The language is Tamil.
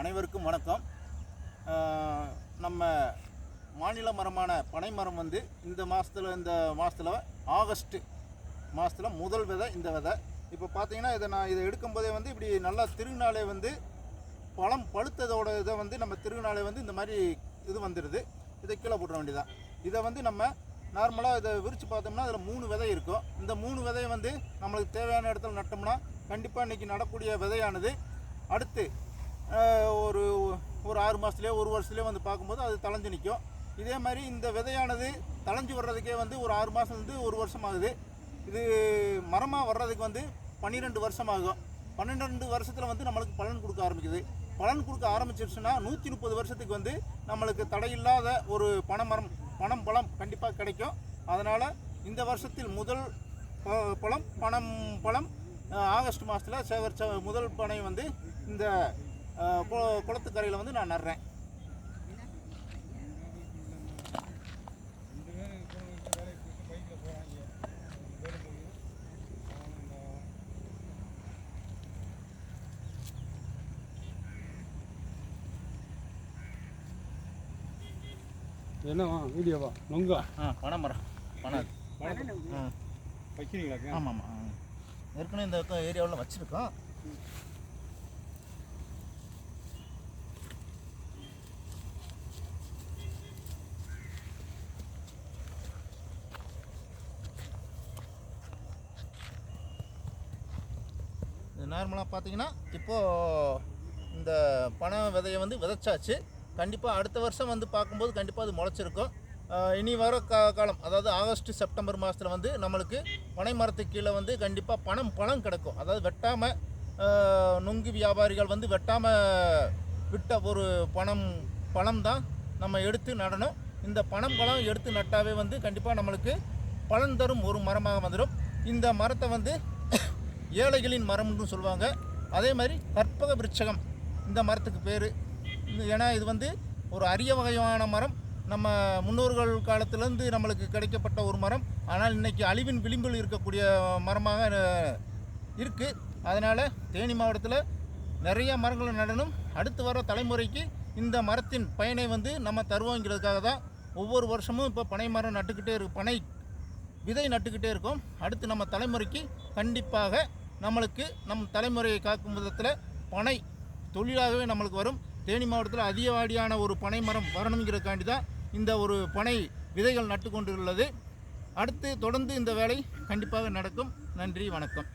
அனைவருக்கும் வணக்கம். நம்ம மாநில மரமான பனை மரம் வந்து இந்த மாதத்தில் இந்த மாதத்தில் ஆகஸ்ட் மாதத்தில் முதல் விதை இந்த விதை. இப்போ பார்த்தீங்கன்னா இதை நான் இதை எடுக்கும்போதே வந்து இப்படி நல்லா திருநாளே வந்து பழம் பழுத்ததோட இதை வந்து நம்ம திருநாளே வந்து இந்த மாதிரி இது வந்துடுது இதை கீழே போட்டுற வேண்டியதான் இதை வந்து நம்ம நார்மலாக இதை விரித்து பார்த்தோம்னா அதில் மூணு விதை இருக்கும். இந்த மூணு விதையை வந்து நம்மளுக்கு தேவையான இடத்துல நட்டோம்னா கண்டிப்பாக இன்றைக்கி நடக்கூடிய விதையானது. அடுத்து ஒரு ஒரு ஆறு மாதத்துலேயோ ஒரு வருஷத்துலேயோ வந்து பார்க்கும்போது அது தளைஞ்சு நிற்கும் இதே மாதிரி இந்த விதையானது தளைஞ்சு வர்றதுக்கே வந்து ஒரு ஆறு மாதம் வந்து ஒரு வருஷம் ஆகுது இது மரமாக வர்றதுக்கு வந்து பன்னிரெண்டு வருஷம் ஆகும் பன்னிரெண்டு வருஷத்தில் வந்து நம்மளுக்கு பலன் கொடுக்க ஆரம்பிக்குது. பலன் கொடுக்க ஆரம்பிச்சிருச்சுன்னா நூற்றி முப்பது வருஷத்துக்கு வந்து நம்மளுக்கு தடையில்லாத ஒரு பனைமரம் பணம் பழம் கண்டிப்பாக கிடைக்கும். அதனால் இந்த வருஷத்தில் முதல் ப- பழம் பணம் பழம் ஆகஸ்ட் மாதத்தில் சேகரித்த முதல் பனை வந்து இந்த குளத்துக்கரையில் வந்து நான் நடுறேன் என்னவா வீடியோவா நொங்கா ஆ பனைமரம் பனை. ஆ. வைக்கிறீங்களா ஆமாம் ஆமாம் ஏற்கனவே இந்த ஏரியாவில் வச்சுருக்கோம். நார்மலாக பார்த்தீங்கன்னா இப்போது இந்த பனை விதையை வந்து விதைச்சாச்சு. கண்டிப்பாக அடுத்த வருஷம் வந்து பார்க்கும்போது கண்டிப்பாக அது முளைச்சிருக்கும். இனி வர கா காலம் அதாவது ஆகஸ்ட் செப்டம்பர் மாதத்தில் வந்து நம்மளுக்கு பனை மரத்துக்கு கீழே வந்து கண்டிப்பாக பணம் பழம் கிடைக்கும். அதாவது வெட்டாமல் நுங்கு வியாபாரிகள் வந்து வெட்டாமல் விட்ட ஒரு பணம் பழம் தான் நம்ம எடுத்து நடணும். இந்த பணம் பழம் எடுத்து நட்டாவே வந்து கண்டிப்பாக நம்மளுக்கு பலன் தரும் ஒரு மரமாக வந்துடும். இந்த மரத்தை வந்து ஏழைகளின் மரம்னு சொல்லுவாங்க. அதே மாதிரி கற்பக விருட்சகம் இந்த மரத்துக்கு பேர். ஏன்னா இது வந்து ஒரு அரிய வகையான மரம். நம்ம முன்னோர்கள் காலத்திலேருந்து நம்மளுக்கு கிடைக்கப்பட்ட ஒரு மரம். ஆனால் இன்னைக்கு அழிவின் விளிம்பில் இருக்கக்கூடிய மரமாக இருக்குது அதனால் தேனி மாவட்டத்தில் நிறைய மரங்களை நடணும். அடுத்து வர தலைமுறைக்கு இந்த மரத்தின் பயனை வந்து நம்ம தருவோங்கிறதுக்காக தான் ஒவ்வொரு வருஷமும் இப்போ பனை மரம் நட்டுக்கிட்டே இருக்கு பனை விதை நட்டுக்கிட்டே இருக்கோம். அடுத்து நம்ம தலைமுறைக்கு கண்டிப்பாக நம்மளுக்கு நம் தலைமுறையை காக்கும் விதத்தில் பனை தொழிலாகவே நம்மளுக்கு வரும். தேனி மாவட்டத்தில் அதிகவாடியான ஒரு பனை மரம் வரணுங்கிறதுக்காண்டி தான் இந்த ஒரு பனை விதைகள் நட்டு கொண்டுள்ளது அடுத்து தொடர்ந்து இந்த வேலை கண்டிப்பாக நடக்கும். நன்றி வணக்கம்.